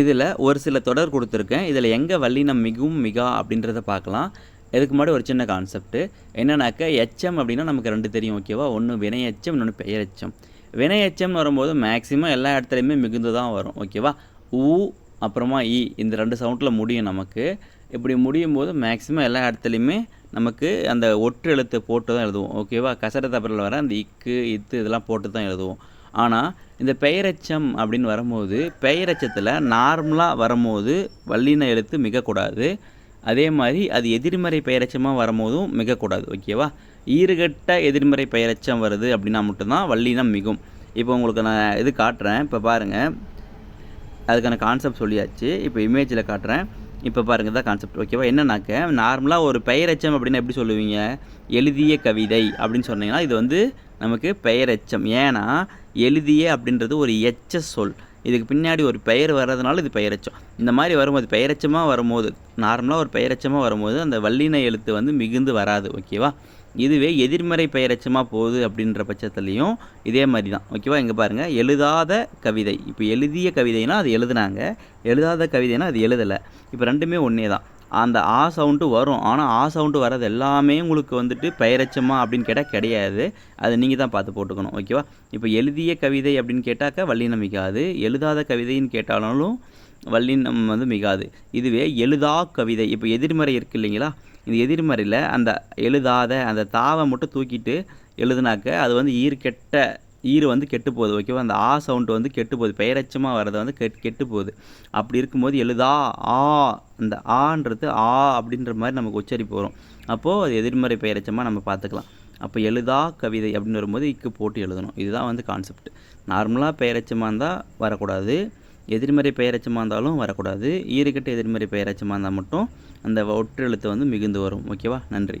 இதில் ஒரு சில தொடர் கொடுத்துருக்கேன். இதில் எங்கே வல்லினம் மிகவும் மிகா அப்படின்றத பார்க்கலாம். இதுக்கு முன்னாடி ஒரு சின்ன கான்செப்ட்டு என்னன்னாக்கா எச்சம் அப்படின்னா நமக்கு ரெண்டு தெரியும் ஓகேவா ஒன்று வினையச்சம் இன்னொன்று பெயரச்சம் வினையச்சம்னு வரும்போது மேக்ஸிமம் எல்லா இடத்துலையுமே மிகுந்து தான் வரும் ஓகேவா ஊ அப்புறமா இ இந்த ரெண்டு சவுண்டில் முடியும் நமக்கு. இப்படி முடியும் போது மேக்ஸிமம் எல்லா இடத்துலையுமே நமக்கு அந்த ஒற்று எழுத்து போட்டு தான் எழுதுவோம் ஓகேவா கசட தபரில் வர அந்த இக்கு இத்து இதெல்லாம் போட்டு தான் எழுதுவோம். ஆனால் இந்த பெயரெச்சம் அப்படின்னு வரும்போது பெயரெச்சத்தில் நார்மலாக வரும்போது வல்லின எழுத்து மிகக்கூடாது. அதே மாதிரி அது எதிர்மறை பெயரச்சமாக வரும்போதும் மிகக்கூடாது ஓகேவா? ஈறுகட்ட எதிர்மறை பெயரச்சம் வருது அப்படின்னா மட்டும்தான் வல்லினம் மிகும். இப்போ உங்களுக்கு நான் இது காட்டுறேன். இப்போ பாருங்கள் அதுக்கான கான்செப்ட் சொல்லியாச்சு. இப்போ இமேஜில் காட்டுறேன். இப்போ பாருங்க தான் கான்செப்ட் ஓகேவா? என்னன்னாக்க நார்மலாக ஒரு பெயரச்சம் அப்படின்னு எப்படி சொல்லுவீங்க? எழுதிய கவிதை அப்படின்னு சொன்னீங்கன்னா இது வந்து நமக்கு பெயரெச்சம் ஏன்னா எழுதிய அப்படின்றது ஒரு எச்ச சொல். இதுக்கு பின்னாடி ஒரு பெயர் வர்றதுனால இது பெயரச்சம் இந்த மாதிரி வரும்போது பெயரச்சமாக வரும்போது நார்மலாக ஒரு பெயரச்சமாக வரும்போது அந்த வல்லின எழுத்து வந்து மிகுந்து வராது ஓகேவா? இதுவே எதிர்மறை பெயரச்சமாக போகுது அப்படின்ற பட்சத்துலேயும் இதே மாதிரி தான் ஓகேவா? இங்கே பாருங்கள் எழுதாத கவிதை. இப்போ எழுதிய கவிதைனா அது எழுதுனாங்க. எழுதாத கவிதைனா அது எழுதலை. இப்போ ரெண்டுமே ஒன்றே தான் அந்த ஆ சவுண்டு வரும். ஆனால் ஆ சவுண்டு வர்றது எல்லாமே உங்களுக்கு வந்துட்டு பெயரச்சமா அப்படின்னு கேட்டால் கிடையாது. அதை நீங்கள் தான் பார்த்து போட்டுக்கணும். ஓகேவா இப்போ எழுதிய கவிதை அப்படின்னு கேட்டாக்க வல்லினம் மிகாது. எழுதாத கவிதைன்னு கேட்டாலும் வல்லினம் வந்து மிகாது. இதுவே எழுதா கவிதை. இப்போ எதிர்மறை இருக்கு இல்லைங்களா? இந்த எதிர்மறையில் அந்த எழுதாத அந்த தாவை மட்டும் தூக்கிட்டு எழுதுனாக்க அது வந்து ஈர்க்கெட்ட ஈர் வந்து கெட்டு போகுது. ஓகேவா அந்த ஆ சவுண்டு வந்து கெட்டு போகுது. பெயரச்சமாக வர்றது வந்து கெட் கெட்டு போகுது. அப்படி இருக்கும்போது எழுதா ஆ அந்த ஆன்றது ஆ அப்படின்ற மாதிரி நமக்கு உச்சரிப்பு வரும். அப்போது அது எதிர்மறை பெயரச்சமாக நம்ம பார்த்துக்கலாம். அப்போ எழுதா கவிதை அப்படின்னு வரும்போது இக்கு போட்டு எழுதணும். இதுதான் வந்து கான்செப்ட் நார்மலாக பெயரச்சமாக இருந்தால் வரக்கூடாது. எதிர்மறை பெயரச்சமாக இருந்தாலும் வரக்கூடாது. ஈறுகட்ட எதிர்மறை பெயரச்சமாக இருந்தால் மட்டும் அந்த ஒற்று எழுத்து வந்து மிகுந்து வரும். ஓகேவா? நன்றி.